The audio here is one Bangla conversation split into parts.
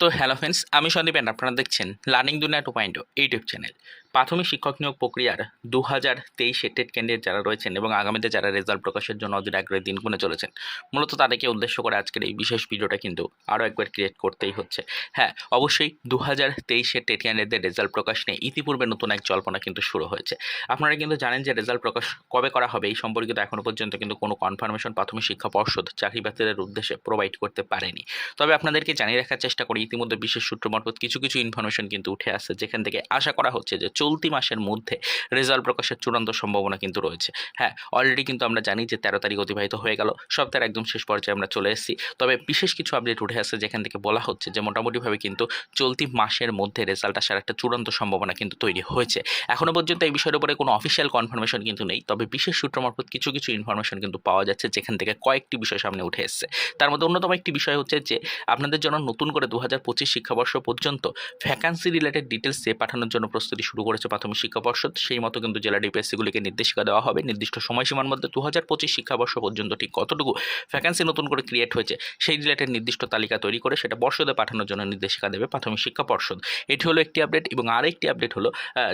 তো হ্যালো ফ্রেন্ডস আমি সন্দীপ and আপনারা দেখছেন লার্নিং দুনিয়া টু পয়েন্ট ইউটিউব চ্যানেল প্রাথমিক শিক্ষক নিয়োগ প্রক্রিয়ার দু হাজার তেইশে টেট ক্যান্ডিডেট যারা রয়েছেন এবং আগামীতে যারা রেজাল্ট প্রকাশের জন্য অধীর আগ্রহে দিন গুনে চলেছেন, মূলত তাদেরকে উদ্দেশ্য করে আজকের এই বিশেষ ভিডিওটা কিন্তু আরও একবার ক্রিয়েট করতেই হচ্ছে। হ্যাঁ অবশ্যই দু হাজার তেইশে টেট ক্যান্ডিডেটদের রেজাল্ট প্রকাশ নিয়ে ইতিপূর্বে নতুন এক জল্পনা কিন্তু শুরু হয়েছে। আপনারা কিন্তু জানেন যে রেজাল্ট প্রকাশ কবে করা হবে এই সম্পর্কিত এখনও পর্যন্ত কিন্তু কোনো কনফার্মেশন প্রাথমিক শিক্ষা পর্ষদ চাকরি প্রার্থীদের উদ্দেশ্যে প্রোভাইড করতে পারেনি। তবে আপনাদেরকে জানিয়ে রাখার চেষ্টা করি ইতিমধ্যে বিশেষ সূত্র মারফত কিছু কিছু ইনফরমেশন কিন্তু উঠে আসছে, যেখান থেকে আশা করা হচ্ছে যে চলতি মাসের মধ্যে রেজাল্ট প্রকাশের চূড়ান্ত সম্ভাবনা কিন্তু রয়েছে। হ্যাঁ অলরেডি কিন্তু আমরা জানি যে তেরো তারিখ অতিবাহিত হয়ে গেল, সপ্তাহের একদম শেষ পর্যায়ে আমরা চলে এসেছি। তবে বিশেষ কিছু আপডেট উঠে আসছে, যেখান থেকে বলা হচ্ছে যে মোটামুটিভাবে কিন্তু চলতি মাসের মধ্যে রেজাল্ট আসার একটা চূড়ান্ত সম্ভাবনা কিন্তু তৈরি হয়েছে। এখনও পর্যন্ত এই বিষয়ের উপরে কোনো অফিসিয়াল কনফার্মেশন কিন্তু নেই, তবে বিশেষ সূত্র মারফত কিছু কিছু ইনফরমেশন কিন্তু পাওয়া যাচ্ছে, যেখান থেকে কয়েকটি বিষয় সামনে উঠে এসছে। তার মধ্যে অন্যতম একটি বিষয় হচ্ছে যে আপনাদের জন্য নতুন করে দু হাজার পঁচিশ শিক্ষাবর্ষ পর্যন্ত ভ্যাকান্সি রিলেটেড ডিটেলস চেয়ে পাঠানোর জন্য প্রস্তুতি শুরু করেছে প্রাথমিক শিক্ষা পর্ষদ সেই মতো কিন্তু জেলা ডিপিএসসিগুলিকে নির্দেশিকা দেওয়া হবে। নির্দিষ্ট সময়সীমার মধ্যে দু হাজার পঁচিশ শিক্ষাবর্ষ পর্যন্ত ঠিক কতটুকু ভ্যাকান্সি নতুন করে ক্রিয়েট হয়েছে সেই রিলেটেড নির্দিষ্ট তালিকা তৈরি করে সেটা পর্ষদে পাঠানোর জন্য নির্দেশিকা দেবে প্রাথমিক শিক্ষা পর্ষদ। এটি হলো একটি আপডেট এবং আরেকটি আপডেট হলো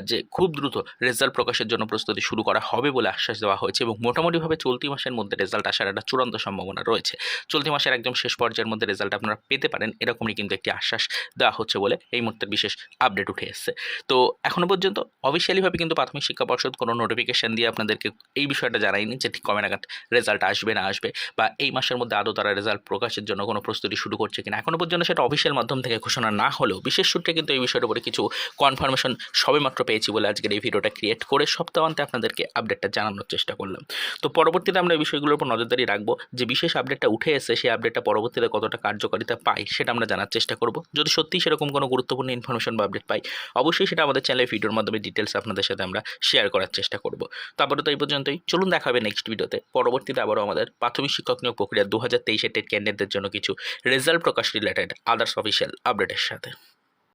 যে খুব দ্রুত রেজাল্ট প্রকাশের জন্য প্রস্তুতি শুরু করা হবে বলে আশ্বাস দেওয়া হয়েছে এবং মোটামুটিভাবে চলতি মাসের মধ্যে রেজাল্ট আসার একটা চূড়ান্ত সম্ভাবনা রয়েছে। চলতি মাসের একদম শেষ পর্যায়ের মধ্যে রেজাল্ট আপনারা পেতে পারেন। এরকমই কিন্তু একটি আশ্বাস দেওয়া হচ্ছে বলে এই মুহূর্তে বিশেষ আপডেট উঠে এসেছে। তো এখনও পর্যন্ত অফিসিয়ালিভাবে কিন্তু প্রাথমিক শিক্ষা পর্ষদ কোনো নোটিফিকেশন দিয়ে আপনাদেরকে এই বিষয়টা জানায়নি যে ঠিক কবে নাগাদ রেজাল্ট আসবে না আসবে বা এই মাসের মধ্যে আদৌ তারা রেজাল্ট প্রকাশের জন্য কোনো প্রস্তুতি শুরু করছে কিনা। এখনও পর্যন্ত সেটা অফিসিয়াল মাধ্যম থেকে ঘোষণা না হলেও বিশেষ সূত্রে কিন্তু এই বিষয়ের উপরে কিছু কনফার্মেশন সবেমাত্র পেয়েছি বলে আজকের এই ভিডিওটা ক্রিয়েট করে সপ্তাহান্তে আপনাদেরকে আপডেটটা জানানোর চেষ্টা করলাম। তো পরবর্তীতে আমরা এই বিষয়গুলোর উপর নজরদারি রাখব। যে বিশেষ আপডেটটা উঠে এসে সেই আপডেটটা পরবর্তীতে কতটা কার্যকারিতা পাই সেটা আমরা জানার চেষ্টা করব। যদি সত্যিই সেরকম কোনো গুরুত্বপূর্ণ ইনফরমেশন বা আপডেট পাই, অবশ্যই সেটা আমাদের চ্যানেলে ভিডিওর মাধ্যমে ডিটেলস আপনাদের সাথে আমরা শেয়ার করার চেষ্টা করব। তারপরে তো এই পর্যন্তই। চলুন দেখা হবে নেক্সট ভিডিওতে পরবর্তীতে আবারও আমাদের প্রাথমিক শিক্ষক নিয়োগ প্রক্রিয়া দু হাজার তেইশের টেট ক্যান্ডিডেটদের জন্য কিছু রেজাল্ট প্রকাশ রিলেটেড আদার্স অফিসিয়াল আপডেটের সাথে।